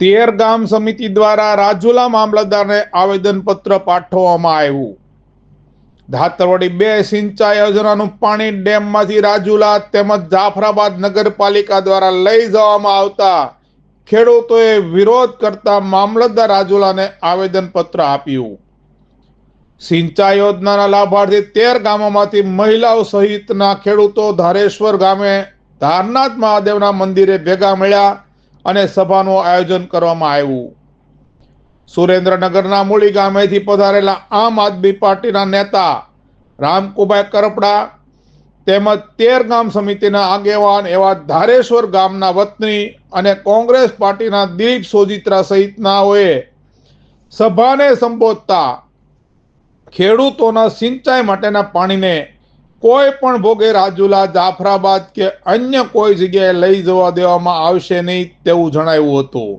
તેર ગામ સમિતિ દ્વારા રાજુલા મામલતદારને આવેદનપત્ર પાઠવવામાં આવ્યું. ધાતરવડી બે સિંચાઈ યોજનાનું પાણી ડેમમાંથી રાજુલા તેમજ જાફરાબાદ નગરપાલિકા દ્વારા લઈ જવામાં આવતા ખેડૂતોએ વિરોધ કરતા મામલતદાર રાજુલાને આવેદનપત્ર આપ્યું. સિંચાઈ યોજનાના લાભાર્થી તેર ગામોમાંથી મહિલાઓ સહિતના ખેડૂતો ધારેશ્વર ગામે ધારનાથ મહાદેવના મંદિરે ભેગા મળ્યા. અને સભાનું આયોજન કરવામાં આવ્યું. સુરેન્દ્રનગરના મૂળી ગામેથી પધારેલા આમ આદમી પાર્ટીના નેતા રામકુભાઈ કરપડા તેમજ તેર ગામ સમિતિના આગેવાન એવા ધારેશ્વર ગામના વતની અને કોંગ્રેસ પાર્ટીના દિલીપ સોજિત્રા સહિતનાઓએ સભાને સંબોધતા ખેડૂતોના સિંચાઈ માટેના પાણીને કોઈ પણ ભોગે રાજુલા જાફરાબાદ કે અન્ય કોઈ જગ્યાએ લઈ જવા દેવામાં આવશે નહીં તેવું જણાવ્યું હતું.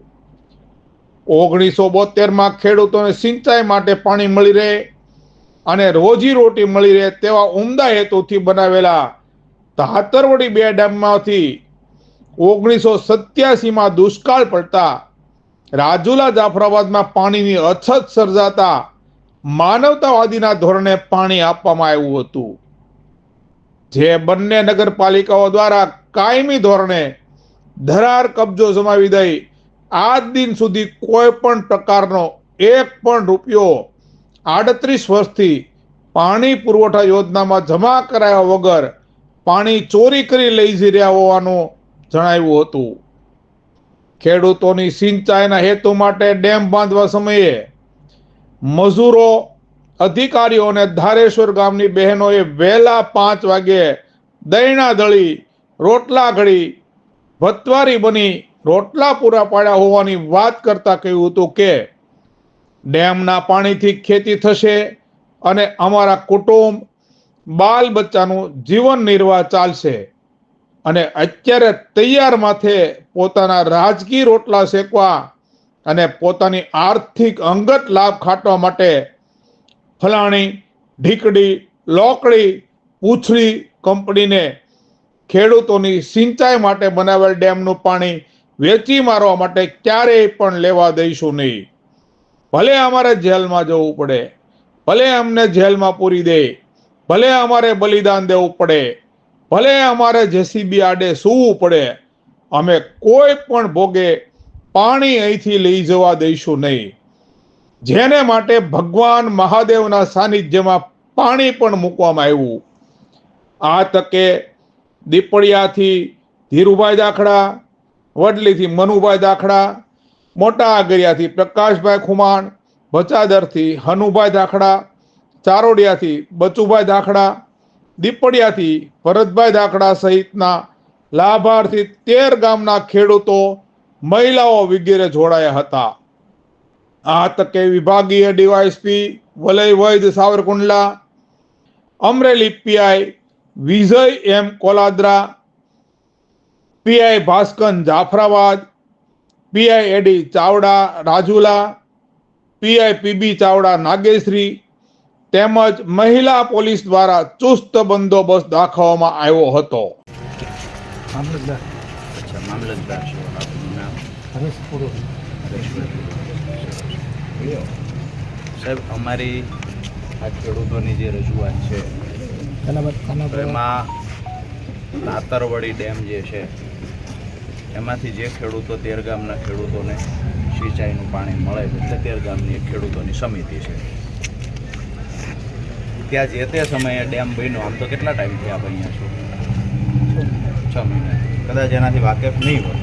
ઓગણીસો બોતેરમાં ખેડૂતોને સિંચાઈ માટે પાણી મળી રહે અને રોજી રોટી મળી રહે તેવા ઉમદા હેતુથી બનાવેલા ધાતરવડી બે ડેમમાંથી ઓગણીસો સત્યાસીમાં દુષ્કાળ પડતા રાજુલા જાફરાબાદમાં પાણીની અછત સર્જાતા માનવતાવાદીના ધોરણે પાણી આપવામાં આવ્યું હતું. જે બંને નગરપાલિકાઓ દ્વારા કાયમી ધોરણે ધરાર કબજો જમાવી દઈ, આજ દિન સુધી કોઈ પણ પ્રકારનો એક પણ રૂપિયો આડત્રીસ વર્ષથી પાણી પુરવઠા યોજનામાં જમા કરાયા વગર પાણી ચોરી કરી લઈ જઈ રહ્યા હોવાનું જણાવ્યું હતું. ખેડૂતોની સિંચાઈના હેતુ માટે ડેમ બાંધવા સમયે મજૂરો અધિકારીઓ અને ધારેશ્વર ગામની બહેનોએ વહેલા પાંચ વાગે દૈણા દળી રોટલા ઘડી ભતવારી બની રોટલા પૂરા પાડ્યા હોવાની વાત કરતા કહ્યું હતું કે, ડેમના પાણીથી ખેતી થશે અને અમારા કુટુંબ બાલ બચ્ચાનું જીવન નિર્વાહ ચાલશે. અને અત્યારે તૈયાર માથે પોતાના રાજકીય રોટલા શેકવા અને પોતાની આર્થિક અંગત લાભ ખાટવા માટે ફલાણી, ઢીકડી, લોકડી, પૂંછડી કંપનીને ખેડૂતોની સિંચાઈ માટે બનાવેલ ડેમનું પાણી વેચી મારવા માટે ક્યારેય પણ લેવા દઈશું નહીં. ભલે અમારે જેલમાં જવું પડે, ભલે અમને જેલમાં પૂરી દે, ભલે અમારે બલિદાન દેવું પડે, ભલે અમારે જેસીબી આડે સૂવું પડે, અમે કોઈ પણ ભોગે પાણી અહીંથી લઈ જવા દઈશું નહીં. જેને માટે ભગવાન મહાદેવના સાનિધ્યમાં પાણી પણ મૂકવામાં આવ્યું. આ તકે દીપડિયાથી ધીરુભાઈ દાખડા, વડલીથી મનુભાઈ દાખડા, મોટા આગરિયાથી પ્રકાશભાઈ ખુમાણ, ભચાદરથી હનુભાઈ દાખડા, ચારોડિયાથી બચુભાઈ દાખડા દીપડિયાથી ભરતભાઈ દાખડા સહિતના લાભાર્થી તેર ગામના ખેડૂતો મહિલાઓ વગેરે જોડાયા હતા. આ તકે વિભાગીય DySP Valay Vaid Savarkundla Amreli PI Vijay M Koladra PI Bhaskan Jafrabad PI AD Chavda Rajula PI PB Chavda Nageshri તેમજ મહિલા પોલીસ દ્વારા ચુસ્ત બંદોબસ્ત દાખવવામાં આવ્યો હતો. મામલતદાર. અચ્છા મામલતદાર છો. આપનું નામ હરેશ પુરોહિત સાહેબ અમારી આ ખેડૂતોની જે રજૂઆત છે એમાં લાતરવડી ડેમ જે છે એમાંથી જે ખેડૂતો તેર ગામના ખેડૂતોને સિંચાઈનું પાણી મળે છે એટલે તેર ગામની એક ખેડૂતોની સમિતિ છે. ત્યાં જે તે સમયે ડેમ બન્યો આમ તો કેટલા ટાઈમથી આપ અહીંયા છો? છ મહિના. કદાચ એનાથી વાકેફ નહીં હોય.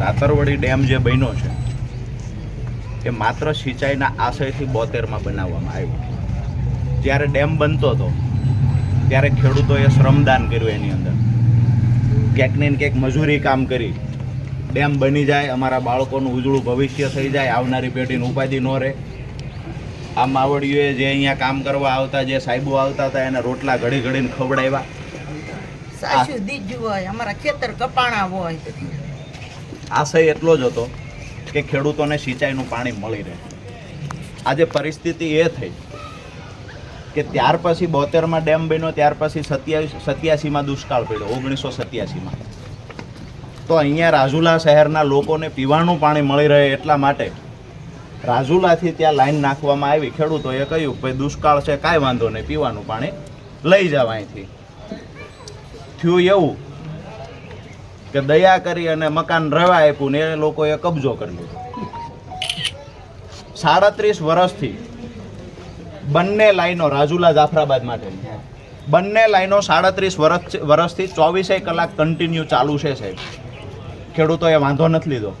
લાતરવડી ડેમ જે બન્યો છે એ માત્ર સિંચાઈના આશયથી બોતેરમાં બનાવવામાં આવ્યું. જ્યારે ડેમ બનતો હતો ત્યારે ખેડૂતોએ શ્રમદાન કર્યું એની અંદર. ક્યાંક ને ક્યાંક મજૂરી કામ કરી. ડેમ બની જાય અમારા બાળકોનું ઉજળું ભવિષ્ય થઈ જાય આવનારી પેઢીને ઉપાધિ ન રહે. આ માવડીઓએ જે અહીંયા કામ કરવા આવતા જે સાહેબો આવતા હતા એને રોટલા ઘડી ઘડીને ખવડાવ્યા. સાસુ દીજુ હોય અમારા ખેતર કપાણા હોય. આશય એટલો જ હતો કે ખેડૂતોને સિંચાઈનું પાણી મળી રહે. આજે પરિસ્થિતિ એ થઈ કે ત્યાર પછી બોતેરમાં ડેમ બન્યો, ત્યાર પછી સત્યાવીસ, સત્યાસીમાં દુષ્કાળ પડ્યો, ઓગણીસો સત્યાસીમાં. તો અહીંયા રાજુલા શહેરના લોકોને પીવાનું પાણી મળી રહે એટલા માટે રાજુલાથી ત્યાં લાઈન નાખવામાં આવી. ખેડૂતોએ કહ્યું ભાઈ દુષ્કાળ છે, કાંઈ વાંધો નહીં, પીવાનું પાણી લઈ જાવ અહીંથી. થયું એવું કે દયા કરી અને મકાન રહેવા આપ્યું ને એ લોકોએ કબજો કરી લીધો. સાડત્રીસ વર્ષથી બંને લાઈનો રાજુલા જાફરાબાદ માટેની બંને લાઈનો સાડત્રીસ વર્ષ વર્ષથી ચોવીસે કલાક કન્ટિન્યુ ચાલુ છે સાહેબ. ખેડૂતોએ વાંધો નથી લીધો.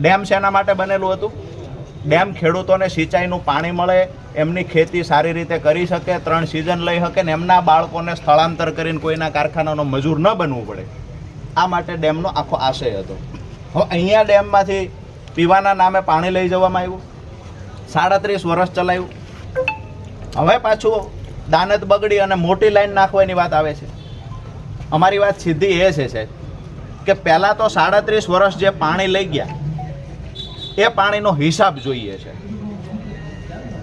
ડેમ શેના માટે બનેલું હતું? ડેમ ખેડૂતોને સિંચાઈનું પાણી મળે, એમની ખેતી સારી રીતે કરી શકે, ત્રણ સિઝન લઈ શકે ને એમના બાળકોને સ્થળાંતર કરીને કોઈના કારખાનાનો મજૂર ન બનવું પડે. આ માટે ડેમનો આખો આશય હતો. હવે અહીંયા ડેમમાંથી પીવાના નામે પાણી લઈ જવામાં આવ્યું. સાડત્રીસ વર્ષ ચલાવ્યું. હવે પાછું દાનત બગડી અને મોટી લાઈન નાખવાની વાત આવે છે. અમારી વાત સીધી એ છે, સાહેબ, કે પહેલાં તો સાડત્રીસ વર્ષ જે પાણી લઈ ગયા, એ પાણીનો હિસાબ જોઈએ છે.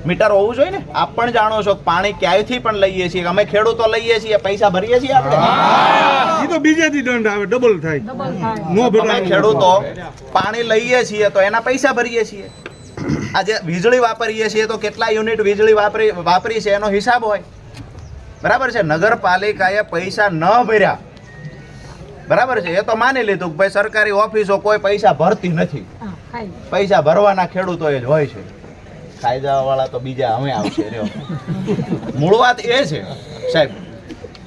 મીટર હોવું જોઈએ ને? આપ પણ જાણો છો પાણી ક્યાંયથી પણ લઈએ છીએ. અમે ખેડૂતો લઈએ છીએ પૈસા ભરીએ છીએ આપણે. એ તો બીજેથી દંડ આવે ડબલ થાય. નો અમે ખેડૂતો પાણી લઈએ છીએ તો એના પૈસા ભરીએ છીએ. આજે વીજળી વાપરીએ છીએ તો કેટલા યુનિટ વીજળી વાપરી વાપરી છે એનો હિસાબ હોય. બરાબર છે? નગરપાલિકાએ પૈસા ન ભર્યા. બરાબર છે? એ તો માની લીધું કે ભાઈ સરકારી ઓફિસો કોઈ પૈસા ભરતી નથી. પૈસા ભરવાના ખેડૂતો એ જ હોય છે. કાયદાવાળા તો બીજા અમે આવશે રહ્યો મૂળ વાત એ છે, સાહેબ,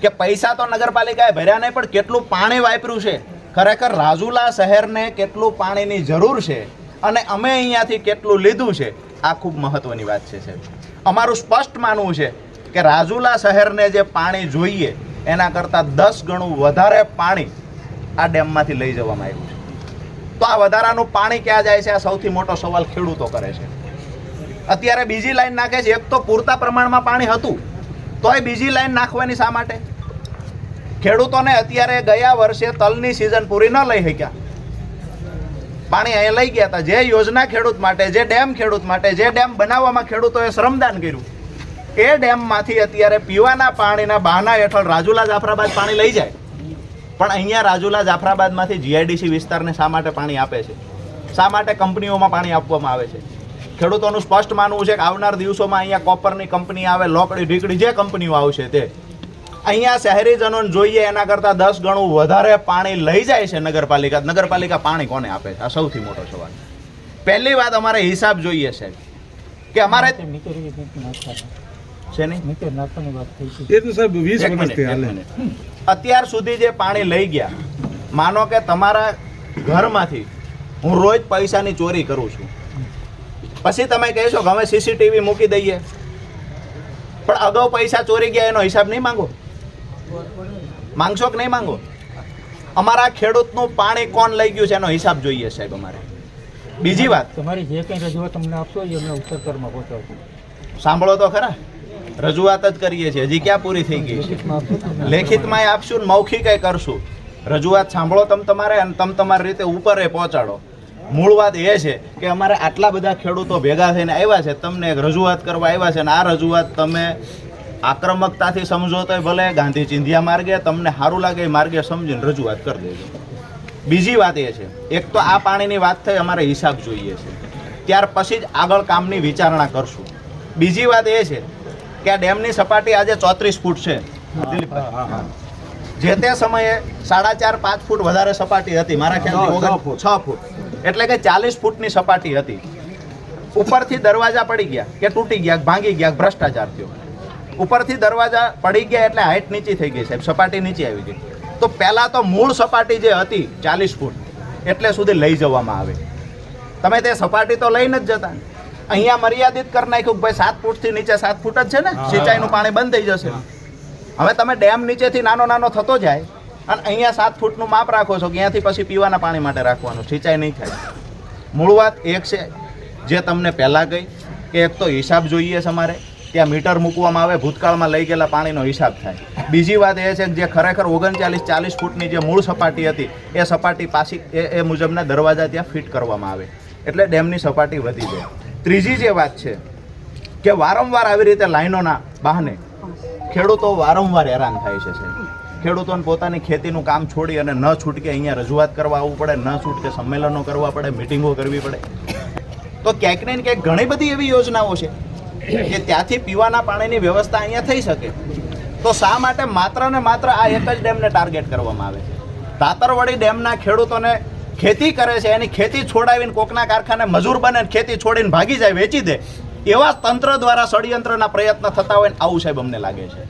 કે પૈસા તો નગરપાલિકાએ ભર્યા નહીં, પણ કેટલું પાણી વાપર્યું છે? ખરેખર રાજુલા શહેરને કેટલું પાણીની જરૂર છે અને અમે અહીંયાથી કેટલું લીધું છે? આ ખૂબ મહત્વની વાત છે, સાહેબ. અમારું સ્પષ્ટ માનવું છે કે રાજુલા શહેરને જે પાણી જોઈએ, એના કરતાં દસ ગણું વધારે પાણી આ ડેમમાંથી લઈ જવામાં આવ્યું છે. તો આ વધારાનું પાણી ક્યાં જાય છે? આ સૌથી મોટો સવાલ ખેડૂતો કરે છે. અત્યારે બીજી લાઈન નાખે છે. એક તો પૂરતા પ્રમાણમાં પાણી હતું, તોય બીજી લાઈન નાખવાની શા માટે? ખેડૂતોને અત્યારે ગયા વર્ષે તલની સિઝન પૂરી ન લઈ શક્યા. પાણી અહીંયા લઈ ગયા હતા. જે યોજના ખેડૂત માટે, જે ડેમ ખેડૂત માટે, જે ડેમ બનાવવામાં ખેડૂતોએ શ્રમદાન કર્યું, એ ડેમમાંથી અત્યારે પીવાના પાણીના બહાના હેઠળ રાજુલા જાફરાબાદ પાણી લઈ જાય. પણ અહીંયા રાજુલા જાફરાબાદમાંથી જીઆઈડીસી વિસ્તારને શા માટે પાણી આપે છે? શા માટે કંપનીઓમાં પાણી આપવામાં આવે છે? ખેડૂતોનું સ્પષ્ટ માનવું છે કે આવનાર દિવસોમાં અહીંયા કોપરની કંપની આવે લોકડી ઢીકડી જે કંપનીઓ આવશે તે. અહીંયા શહેરીજનોને જોઈએ એના કરતાં દસ ગણું વધારે પાણી લઈ જાય છે નગરપાલિકા. નગરપાલિકા પાણી કોને આપે છે? આ સૌથી મોટો સવાલ પહેલી વાત અમારે હિસાબ જોઈએ છે. કે અમારે. અત્યાર સુધી જે પાણી લઈ ગયા માનો કે તમારા ઘરમાંથી હું રોજ પૈસાની ચોરી કરું છું. પછી તમે કહેશો કે અમે સીસીટીવી મૂકી દઈએ. પણ અગાઉ પૈસા ચોરી ગયા એનો હિસાબ નહીં માંગો? માંગશો કે નહીં માંગો? અમારા ખેડૂતનું પાણી કોણ લઈ ગયું છે એનો હિસાબ જોઈએ સાહેબ અમારે. બીજી વાત. તમારી જે કંઈ રજૂઆત તમને આપશો એ અમે ઉત્તરતરમાં પહોંચાડશું. સાંભળો તો ખરા. રજૂઆત જ કરીએ છીએ. હજી ક્યાં પૂરી થઈ ગઈ છે? લેખિતમાં આપશો તમે આપશું ને મૌખિક કરશું. રજૂઆત સાંભળો તમ તમારે અને તમે તમારી રીતે ઉપર પહોંચાડો. મૂળ વાત એ છે કે અમારે આટલા બધા ખેડૂતો ભેગા થઈને આવ્યા છે તમને એક રજૂઆત કરવા આવ્યા છે અને આ રજૂઆત તમે આક્રમકતાથી સમજો તોય ભલે ગાંધી ચિંધ્યા માર્ગે તમને સારું લાગે એ માર્ગે સમજીને રજૂઆત કરી દેજો. બીજી વાત એ છે એક તો આ પાણીની વાત થઈ અમારે હિસાબ જોઈએ છે. ત્યાર પછી જ આગળ કામની વિચારણા કરશું. બીજી વાત એ છે કે આ ડેમની સપાટી આજે ચોત્રીસ ફૂટ છે. જે તે સમયે સાડા ચાર પાંચ ફૂટ વધારે સપાટી હતી. મારા ખ્યાલથી છ ફૂટ. એટલે કે ચાલીસ ફૂટની સપાટી હતી. ઉપરથી દરવાજા પડી ગયા કે તૂટી ગયા ભાંગી ગયા ભ્રષ્ટાચાર થયો. ઉપરથી દરવાજા પડી ગયા એટલે હાઈટ નીચી થઈ ગઈ સાહેબ સપાટી નીચે આવી ગઈ. તો પહેલાં તો મૂળ સપાટી જે હતી ચાલીસ ફૂટ એટલે સુધી લઈ જવામાં આવે. તમે તે સપાટી તો લઈને જ જતા. અહીંયા મર્યાદિત કરી નાખ્યું કે ભાઈ સાત ફૂટથી નીચે સાત ફૂટ જ છે ને? સિંચાઈનું પાણી બંધ થઈ જશે. હવે તમે ડેમ નીચેથી નાનો નાનો થતો જાય અને અહીંયા સાત ફૂટનું માપ રાખો છો અહીંયાથી પછી પીવાના પાણી માટે રાખવાનું, સિંચાઈ નહીં થાય. મૂળ વાત એક છે, જે તમને પહેલાં કહી કે એક તો હિસાબ જોઈએ છે અમારે ત્યાં મીટર મૂકવામાં આવે, ભૂતકાળમાં લઈ ગયેલા પાણીનો હિસાબ થાય. બીજી વાત એ છે કે જે ખરેખર ઓગણચાલીસ ચાલીસ ફૂટની જે મૂળ સપાટી હતી, એ સપાટી પાછી, એ એ મુજબના દરવાજા ત્યાં ફિટ કરવામાં આવે. એટલે ડેમની સપાટી વધી જાય. ત્રીજી જે વાત છે, કે વારંવાર આવી રીતે લાઈનોના બહાને, ખેડૂતો વારંવાર હેરાન થાય છે, સાહેબ. ખેડૂતોને પોતાની ખેતીનું કામ છોડી અને ન છૂટકે અહીંયા રજૂઆત કરવા આવવું પડે, ન છૂટકે સંમેલનો કરવા પડે, મિટિંગો કરવી પડે. તો ક્યાંક ને ક્યાંક ઘણી બધી એવી યોજનાઓ છે કે ત્યાંથી પીવાના પાણીની વ્યવસ્થા અહીંયા થઈ શકે. તો શા માટે માત્ર ને માત્ર આ એક જ ડેમને ટાર્ગેટ કરવામાં આવે છે? તાતરવાડી ડેમના ખેડૂતોને ખેતી કરે છે, એની ખેતી છોડાવીને કોકના કારખાને મજૂર બને ખેતી છોડીને ભાગી જાય, વેચી દે, એવા તંત્ર દ્વારા ષડયંત્રના પ્રયત્ન થતા હોય ને આવું સાહેબ અમને લાગે છે.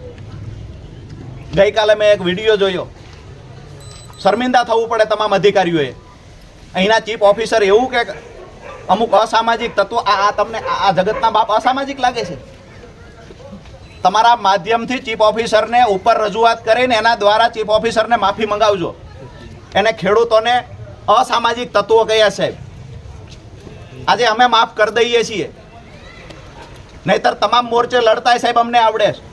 ગઈકાલે મેં એક વીડિયો જોયો. શર્મિંદા થવું પડે તમામ અધિકારીઓએ. અહીંના ચીફ ઓફિસર એવું કે અમુક અસામાજિક તત્વો, આ તમને આ જગતના બાપ અસામાજિક લાગે છે. તમારા માધ્યમથી ચીફ ઓફિસરને ઉપર રજૂઆત કરીને એના દ્વારા ચીફ ઓફિસરને માફી મંગાવજો. એને ખેડૂતોને અસામાજિક તત્વો કયા સાહેબ આજે અમે માફ કરી દઈએ છીએ. નહીતર તમામ મોરચે લડતા સાહેબ અમને આવડે છે.